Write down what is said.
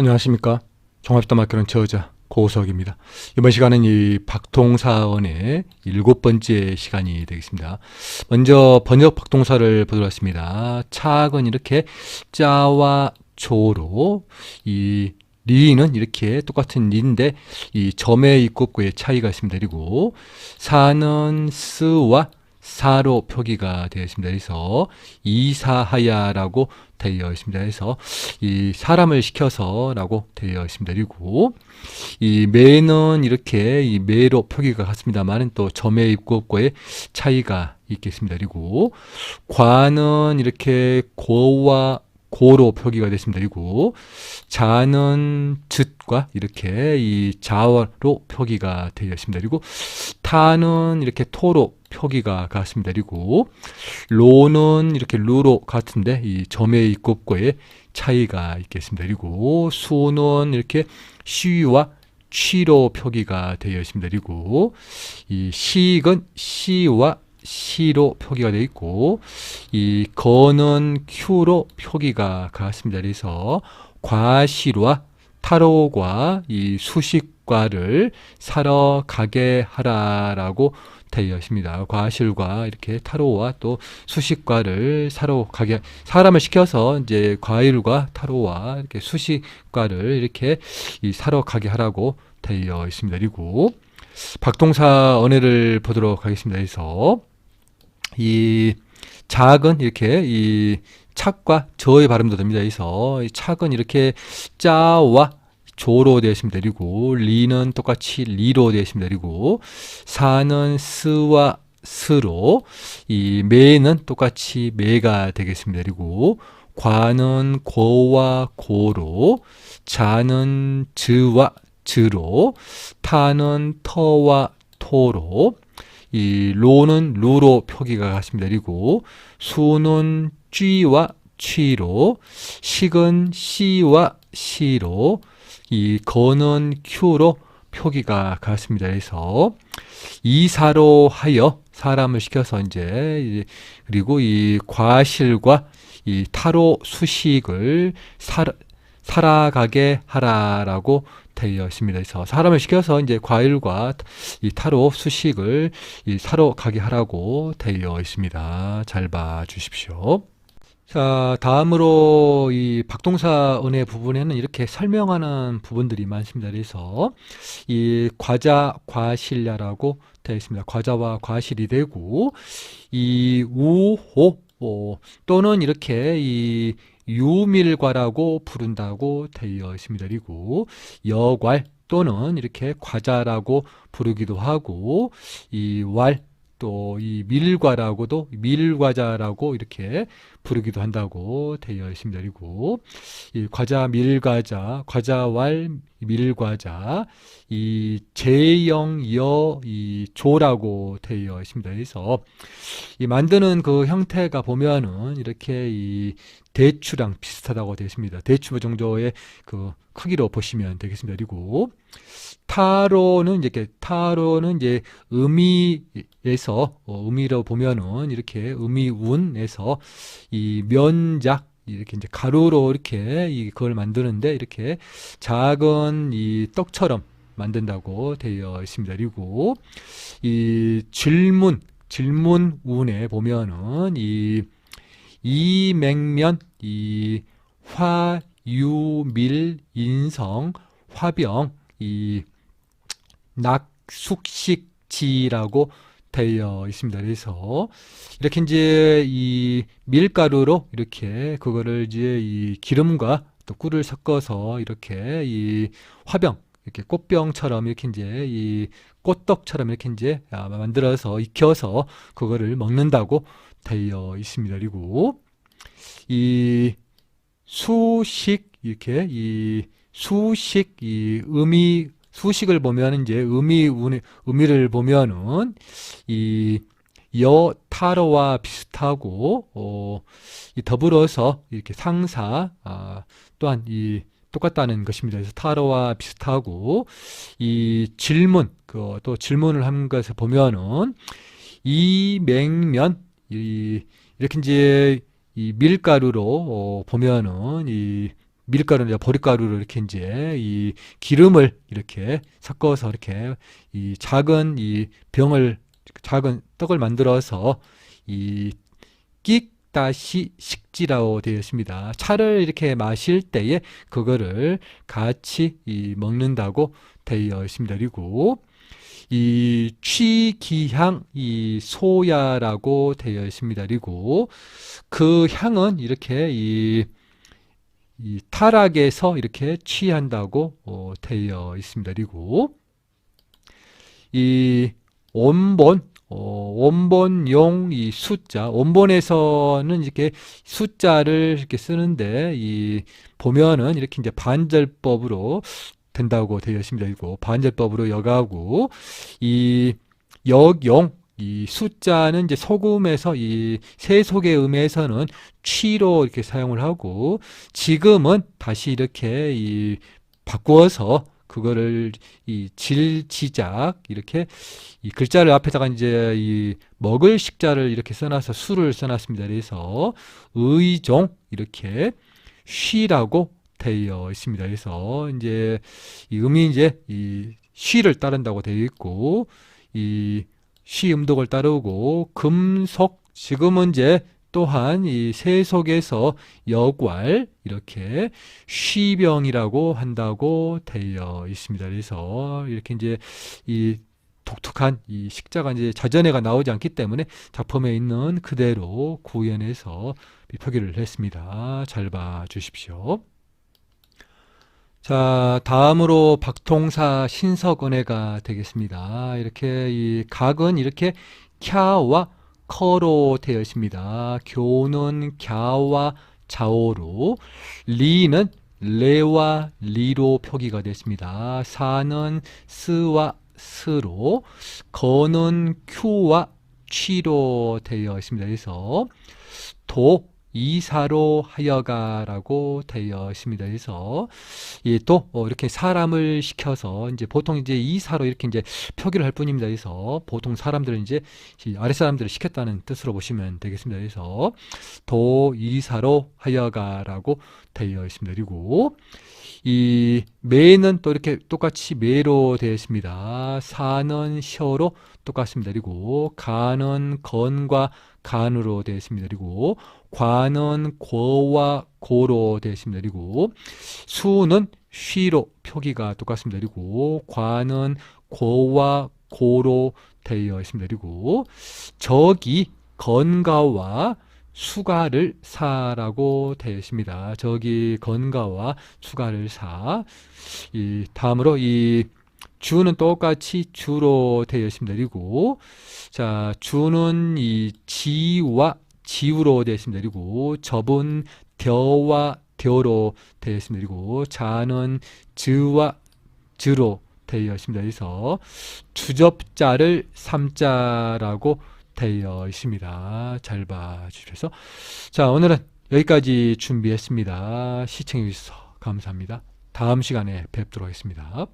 안녕하십니까. 종합다마크는 저자 고석입니다. 이번 시간은 이 박동사원의 일곱 번째 시간이 되겠습니다. 먼저 번역 박동사를 보도록 하겠습니다. 차근 이렇게 짜와 조로 이 리는 이렇게 똑같은 리인데 이 점의 입구의 차이가 있습니다. 그리고 사는 스와 사로 표기가 되어 있습니다. 그래서 이사하야라고 되어 있습니다. 그래서 이 사람을 시켜서라고 되어 있습니다. 그리고 이 매는 이렇게 이 매로 표기가 같습니다만은 또 점의 입구의 차이가 있겠습니다. 그리고 과는 이렇게 고와 고로 표기가 됐습니다. 그리고 자는 즈과 이렇게 이 자어로 표기가 되어 있습니다. 그리고 타는 이렇게 토로 표기가 같습니다. 그리고 로는 이렇게 루로 같은데 이 점의 입구의 차이가 있겠습니다. 그리고 수는 이렇게 시와 취로 표기가 되어 있습니다. 그리고 이 식은 시와 C로 표기가 되어 있고 이 거는 Q로 표기가 같습니다. 그래서 과실과 타로과 이 수식과를 사러 가게 하라라고 되어 있습니다. 과실과 이렇게 타로와 또 수식과를 사러 가게 사람을 시켜서 이제 과일과 타로와 이렇게 수식과를 이렇게 이 사러 가게 하라고 되어 있습니다. 그리고 박동사 언해를 보도록 하겠습니다. 그래서 이 작은 이렇게 이 착과 저의 발음도 됩니다. 그래서 이 착은 이렇게 짜와 조로 있습니다. 그리고 리는 똑같이 리로 있습니다. 그리고 사는 스와 스로 이 매는 똑같이 매가 되겠습니다. 그리고 과는 고와 고로 자는 즈와 즈로 타는 터와 토로 이 로는 루로 표기가 같습니다. 그리고 수는 쥐와 취로 식은 시와 시로 이 거는 큐로 표기가 같습니다. 그래서 이사로 하여 사람을 시켜서 이제 그리고 이 과실과 이 타로 수식을 살, 살아가게 하라라고 되어 있습니다. 그래서 사람을 시켜서 이제 과일과 이 타로 수식을 이 사러 가게 하라고 되어 있습니다. 잘 봐 주십시오. 자, 다음으로 이 박동사 은혜 부분에는 이렇게 설명하는 부분들이 많습니다. 그래서 이 과자, 과실야라고 되어 있습니다. 과자와 과실이 되고 이 우호 어, 또는 이렇게 이 유밀과라고 부른다고 되어 있습니다. 그리고 여괄 또는 이렇게 과자라고 부르기도 하고 이 왈 또 이 밀과라고도 밀과자라고 이렇게 부르기도 한다고 되어 있습니다. 그리고 이 과자 밀과자, 과자왈 밀과자, 이 제영여 이 조라고 되어 있습니다. 그래서 이 만드는 그 형태가 보면은 이렇게 이 대추랑 비슷하다고 되어 있습니다. 대추 정도의 그 크기로 보시면 되겠습니다. 그리고 타로는 이제 타로는 이제 의미에서 어, 의미로 보면은 이렇게 의미운에서 이 면작 이렇게 이제 가루로 이렇게 이걸 만드는데 이렇게 작은 이 떡처럼 만든다고 되어 있습니다. 그리고 이 질문 질문운에 보면은 이 이맹면 이 화유밀 인성 화병 이 낙숙식지라고 되어 있습니다. 그래서 이렇게 이제 이 밀가루로 이렇게 그거를 이제 이 기름과 또 꿀을 섞어서 이렇게 이 화병 이렇게 꽃병처럼 이렇게 이제 이 꽃떡처럼 이렇게 이제 아, 만들어서 익혀서 그거를 먹는다고 되어 있습니다. 그리고 이 수식 이렇게 이 수식 이 의미 수식을 보면 이제 의미 의미를 보면은 이 여타로와 비슷하고 어, 이 더불어서 이렇게 상사 아, 또한 이 똑같다는 것입니다. 그래서 타로와 비슷하고 이 질문 그 또 질문을 하는 것을 보면은 이 맹면 이 이렇게 이제 이 밀가루로 어, 보면은 이 밀가루나 보리가루로 이렇게 이제 이 기름을 이렇게 섞어서 이렇게 이 작은 이 병을 작은 떡을 만들어서 이 끽다시 식지라고 되어 있습니다. 차를 이렇게 마실 때에 그거를 같이 이 먹는다고 되어 있습니다. 그리고 이 취기향 이 소야라고 되어 있습니다. 그리고 그 향은 이렇게 이, 이 타락에서 이렇게 취한다고 어, 되어 있습니다. 그리고 이 원본 어, 원본용 이 숫자 원본에서는 이렇게 숫자를 이렇게 쓰는데 이 보면은 이렇게 이제 반절법으로 된다고 되어 있습니다. 그리고 반절법으로 여가고 이 역용 이 숫자는 이제 소금에서 이 세속의 음에서는 취로 이렇게 사용을 하고 지금은 다시 이렇게 이 바꾸어서 그거를 이 질지작 이렇게 이 글자를 앞에다가 이제 이 먹을 식자를 이렇게 써놔서 수를 써놨습니다. 그래서 의종 이렇게 쉬라고 되어 있습니다. 그래서 이제 이 음이 이제 이 쉬를 따른다고 되어 있고 이 쉬 음독을 따르고 금속 지금은 이제 또한 이 세속에서 여괄 이렇게 쉬병이라고 한다고 되어 있습니다. 그래서 이렇게 이제 이 독특한 이 식자가 이제 자전에가 나오지 않기 때문에 작품에 있는 그대로 구현해서 표기를 했습니다. 잘 봐 주십시오. 자, 다음으로 박통사 신석은혜가 되겠습니다. 이렇게 이 각은 이렇게 캬와 커로 되어 있습니다. 교는 갸와 자오로, 리는 레와 리로 표기가 됐습니다. 사는 스와 스로, 거는 큐와 취로 되어 있습니다. 그래서 도, 이사로 하여가라고 되어 있습니다. 그래서 이또 어, 이렇게 사람을 시켜서 이제 보통 이제 이사로 이렇게 이제 표기를 할 뿐입니다. 그래서 보통 사람들은 이제 이 아랫 사람들을 시켰다는 뜻으로 보시면 되겠습니다. 그래서 도 이사로 하여가라고 되어 있습니다. 그리고 이 매는 또 이렇게 똑같이 매로 되어 있습니다. 사는 셔로 똑같습니다. 그리고 간은 건과 간으로 되어 있습니다. 그리고 관은 고와 고로 있습니다. 그리고 수는 쉬로 표기가 똑같습니다. 그리고 관은 고와 고로 되어 있습니다. 그리고 적이 건가와 수가를 사라고 되어 있습니다. 저기 건가와 수가를 사. 이 다음으로 이 주는 똑같이 주로 되어 있습니다. 그리고 자 주는 이 지와 지우로 있습니다. 그리고 접은 뎌로 되어 있습니다. 그리고 자는 즈와 즈로 되어 있습니다. 그래서 주접자를 삼자라고 되어 있습니다. 잘 봐주셔서 자 오늘은 여기까지 준비했습니다. 시청해 주셔서 감사합니다. 다음 시간에 뵙도록 하겠습니다.